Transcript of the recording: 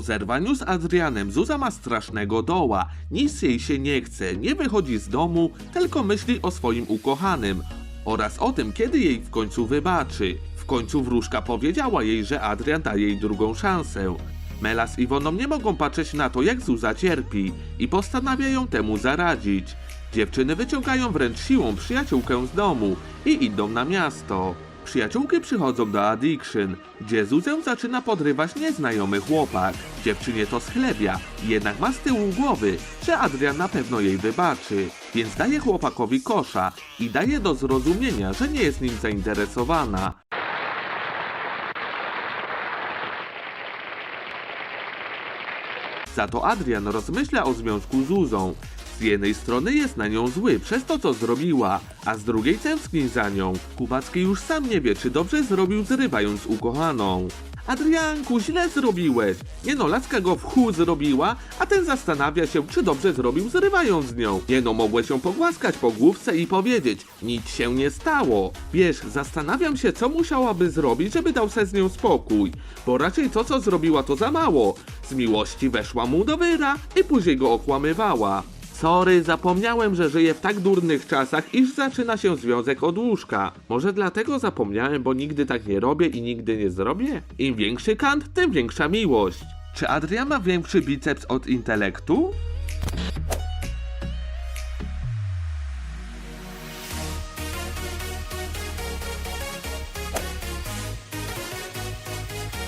Zerwaniu z Adrianem Zuza ma strasznego doła. Nic jej się nie chce, nie wychodzi z domu, tylko myśli o swoim ukochanym oraz o tym, kiedy jej w końcu wybaczy. W końcu wróżka powiedziała jej, że Adrian da jej drugą szansę. Mela z Iwoną nie mogą patrzeć na to, jak Zuza cierpi i postanawiają temu zaradzić. Dziewczyny wyciągają wręcz siłą przyjaciółkę z domu i idą na miasto. Przyjaciółki przychodzą do Addiction, gdzie Zuzę zaczyna podrywać nieznajomy chłopak. Dziewczynie to schlebia, jednak ma z tyłu głowy, że Adrian na pewno jej wybaczy, więc daje chłopakowi kosza i daje do zrozumienia, że nie jest nim zainteresowana. Za to Adrian rozmyśla o związku z Zuzą. Z jednej strony jest na nią zły przez to, co zrobiła, a z drugiej tęskni za nią. Kubacki już sam nie wie, czy dobrze zrobił zrywając ukochaną. Adrianku, źle zrobiłeś. Nie no, laska go w chuj zrobiła, a ten zastanawia się, czy dobrze zrobił zrywając z nią. Nie no, mogłeś ją pogłaskać po główce i powiedzieć, nic się nie stało. Wiesz, zastanawiam się, co musiałaby zrobić, żeby dał se z nią spokój. Bo raczej to, co zrobiła, to za mało. Z miłości weszła mu do wyra i później go okłamywała. Sorry, zapomniałem, że żyję w tak durnych czasach, iż zaczyna się związek od łóżka. Może dlatego zapomniałem, bo nigdy tak nie robię i nigdy nie zrobię? Im większy kant, tym większa miłość. Czy Adrian ma większy biceps od intelektu?